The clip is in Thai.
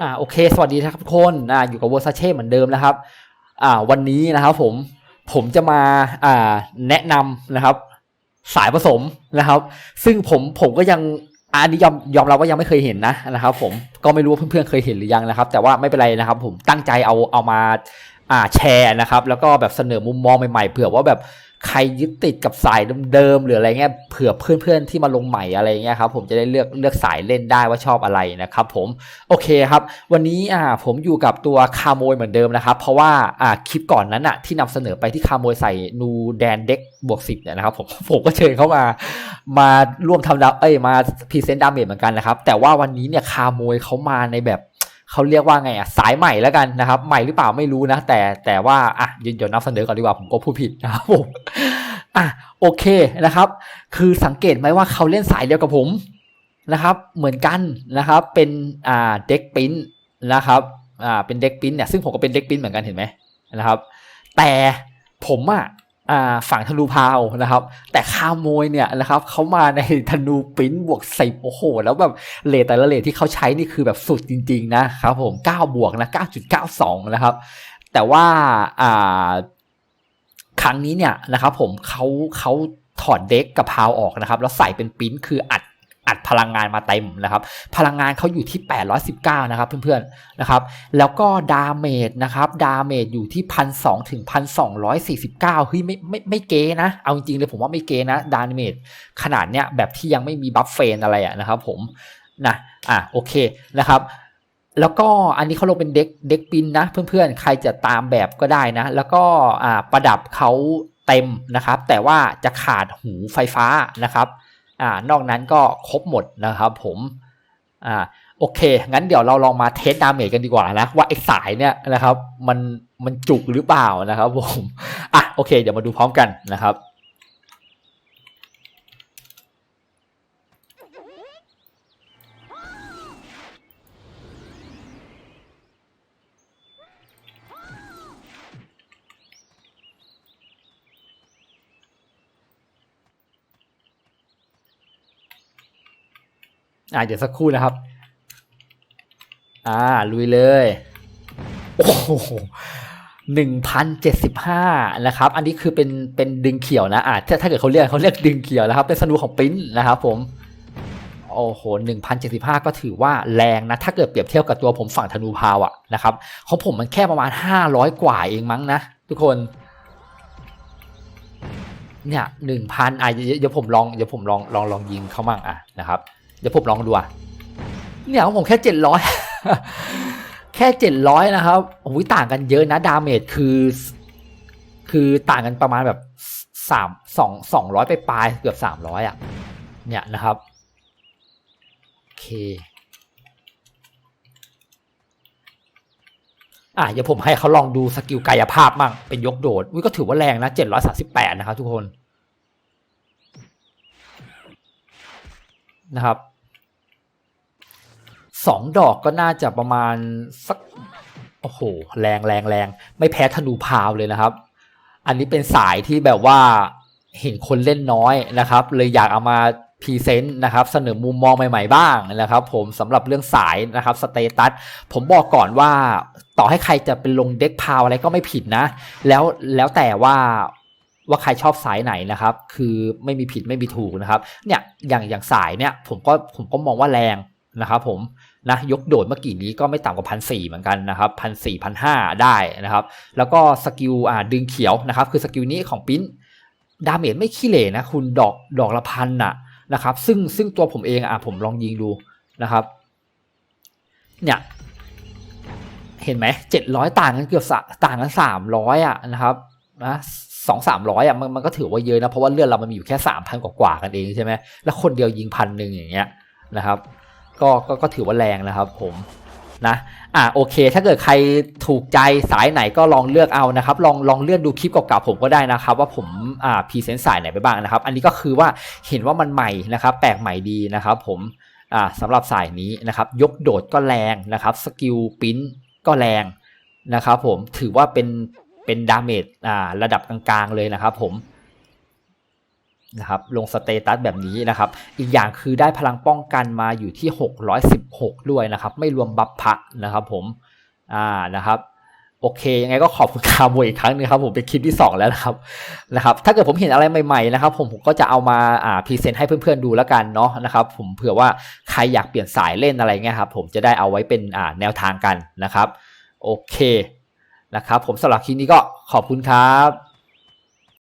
อ่าโอเค สวัสดีนะครับทุกคนอ่าอยู่กับวอร์ซาเช่เหมือนเดิมนะครับอ่าวันนี้นะครับผมผมจะมาอ่าแนะนำนะครับ สายผสมนะครับ ซึ่งผมผมก็ยังอันนี้ยอมยอมรับว่ายังไม่เคยเห็นนะนะครับ ผมก็ไม่รู้ว่าเพื่อนๆเคยเห็นหรือยังนะครับ แต่ว่าไม่เป็นไรนะครับ ผมตั้งใจเอาเอามาอ่าแชร์นะครับ แล้วก็แบบเสนอมุมมองใหม่ๆเผื่อว่าแบบ ใครยึดติดกับสายเดิมๆหรืออะไรเงี้ยเผื่อเพื่อนๆที่มาลงใหม่อะไรเงี้ยครับผมจะได้เลือกเลือกสายเล่นได้ว่าชอบอะไรนะครับผมโอเคครับ วันนี้อ่าผมอยู่กับตัวคาโมยเหมือนเดิมนะครับ เพราะว่าอ่าคลิปก่อนนั้นอะที่นำเสนอไปที่คาโมยใส่นูแดนเด็กบวกสิบเนี่ยนะครับผมผมก็เชิญเข้ามามาร่วมทำดาวเอ้ยมาพรีเซนต์ดาเมจเหมือนกันนะครับแต่ว่าวันนี้เนี่ยคาโมยเขามาในแบบ เขาเรียกว่าไงอะสายใหม่แล้วกันนะครับ ใหม่หรือเปล่าไม่รู้นะ แต่แต่ว่าอะเดี๋ยวนำเสนอก่อนดีกว่าผมก็พูดผิดนะครับผมอะโอเคนะครับ คือสังเกตไหมว่าเขาเล่นสายเดียวกับผมนะครับ เหมือนกันนะครับ เป็นอ่าเด็กปิ้นนะครับอ่าเป็นเด็กปิ้นเนี่ยซึ่งผมก็เป็นเด็กปิ้นเหมือนกันเห็นไหมนะครับ แต่ผมอะ ฝั่งธนูพาวนะครับ แต่ข้ามมวยเนี่ยนะครับเขามาในธนูปิ้นบวกสิบโอ้โห แล้วแบบเลทแต่ละเลทที่เขาใช้นี่คือแบบสุดจริง ๆ นะครับผม 9 บวกนะ 9.92 นะครับ แต่ว่าอ่าครั้งนี้เนี่ยนะครับผมเขาเขาถอดเด็กกับพาวออกนะครับ แล้วใส่เป็นปิ้นคืออัด อัดพลังงานมาเต็มนะครับ พลังงานเขาอยู่ที่ 819 นะครับเพื่อนๆนะครับ แล้วก็ดาเมจนะครับดาเมจอยู่ที่พันสถึงพันสองเฮ้ยไม่ไม่ไม่เก๋นะ เอาจริงๆเลยผมว่าไม่เก๋นะดาเมจขนาดเนี้ยแบบที่ยังไม่มีบัฟเฟนอะไรอะนะครับผมนะอะโอเคนะครับแล้วก็อันนี้เขาลงเป็นเด็กเด็กปินนะเพื่อนๆ ใครจะตามแบบก็ได้นะ แล้วก็อ่าประดับเขาเต็มนะครับ แต่ว่าจะขาดหูไฟฟ้านะครับ อ่านอกนั้นก็ครบหมดนะครับผมอ่าโอเค งั้นเดี๋ยวเราลองมาเทสดาเมจกันดีกว่านะ ว่าไอ้สายเนี่ยนะครับ มันมันจุกหรือเปล่านะครับผมอะโอเค เดี๋ยวมาดูพร้อมกันนะครับ อ่าเดี๋ยวสักครู่นะครับ อ่า ลุยเลย โอ้โหหนึ่งพันเจ็ดสิบห้านะครับ อันนี้คือเป็นเป็นดึงเขียวนะอ่าถ้าถ้าเกิดเขาเรียกเขาเรียกดึงเขียวนะครับ เป็นสนุของปิ้นนะครับผมโอ้โหหนึ่งพันเจ็ดสิบห้าก็ถือว่าแรงนะ ถ้าเกิดเปรียบเทียบกับตัวผมฝั่งธนูพาวอะนะครับของผมมันแค่ประมาณห้าร้อยกว่าเองมั้งนะ ทุกคน เนี่ยหนึ่งพันอะเดี๋ยวเดี๋ยวผมลองเดี๋ยวผมลองลองลองยิงเขามั่งอะนะครับ เดี๋ยวผมลองดูอะเนี่ยของผมแค่เจ็ดร้อยแค่เจ็ดร้อยนะครับโอ้ยต่างกันเยอะนะดาเมจคือคือต่างกันประมาณแบบสามสองสองร้อยไปปลายเกือบสามร้อยอะ เนี่ยนะครับโอเคอะเดี๋ยวผมให้เขาลองดูสกิลกายภาพมั่งเป็นยกโดดอุ้ยก็ถือว่าแรงนะเจ็ดร้อยสาสิบแปดนะครับทุกคน นะครับสองดอกก็น่าจะประมาณสักโอ้โหแรงแรงแรงไม่แพ้ธนูพาวเลยนะครับ อันนี้เป็นสายที่แบบว่าเห็นคนเล่นน้อยนะครับ เลยอยากเอามาพรีเซนต์นะครับเสนอมุมมองใหม่ ๆ บ้างนะครับ ผมสำหรับเรื่องสายนะครับสเตตัสผมบอกก่อนว่าต่อให้ใครจะเป็นลงเด็กพาวอะไรก็ไม่ผิดนะ แล้วแล้วแต่ว่า ว่าใครชอบสายไหนนะครับ คือไม่มีผิดไม่มีถูกนะครับ เนี่ยอย่างอย่างสายเนี่ยผมก็ผมก็มองว่าแรงนะครับผมนะยกโดดเมื่อกี้นี้ก็ไม่ต่ำกว่าพันสี่เหมือนกันนะครับพันสี่พันห้าได้นะครับ แล้วก็สกิลอ่าดึงเขียวนะครับ คือสกิลนี้ของปิ้นดาเมจไม่ขี้เหร่นะคุณดอกดอกละพันน่ะนะครับ ซึ่งซึ่งตัวผมเองอะผมลองยิงดูนะครับ เนี่ยเห็นไหมเจ็ดร้อยต่างกันเกือบสต่างกันสามร้อยอะนะครับ นะสองสามร้อยอะมันมันก็ถือว่าเยอะนะ เพราะว่าเลือดเรามันมีอยู่แค่สามพันกว่ากันเองใช่ไหมแล้วคนเดียวยิงพันหนึ่งอย่างเงี้ยนะครับก็ก็ก็ถือว่าแรงนะครับผมนะอะโอเค ถ้าเกิดใครถูกใจสายไหนก็ลองเลือกเอานะครับ ลองลองเลื่อนดูคลิปเก่าๆผมก็ได้นะครับ ว่าผมอ่าพรีเซนต์สายไหนไปบ้างนะครับ อันนี้ก็คือว่าเห็นว่ามันใหม่นะครับ แปลกใหม่ดีนะครับ ผมอ่าสำหรับสายนี้นะครับ ยกโดดก็แรงนะครับ สกิลปิ้นก็แรงนะครับ ผมถือว่าเป็น เป็นดาเมจอ่าระดับกลางๆเลยนะครับผมนะครับลงสเตตัสแบบนี้นะครับ อีกอย่างคือได้พลังป้องกันมาอยู่ที่ 616 ด้วยนะครับ ไม่รวมบัฟพะนะครับผมอ่านะครับโอเค ยังไงก็ขอบคุณคาร์โบอีกครั้งหนึงครับผมเป็นคลิปที่ 2 แล้วนะครับนะครับ ถ้าเกิดผมเห็นอะไรใหม่ๆนะครับผมผมก็จะเอามาอ่าพรีเซนต์ให้เพื่อนๆดูแล้วกันเนาะนะครับ ผมเผื่อว่าใครอยากเปลี่ยนสายเล่นอะไรเงี้ยครับผมจะได้เอาไว้เป็นอ่าแนวทางกันนะครับ โอเค นะครับผมสำหรับคลิปนี้ก็ขอบคุณครับ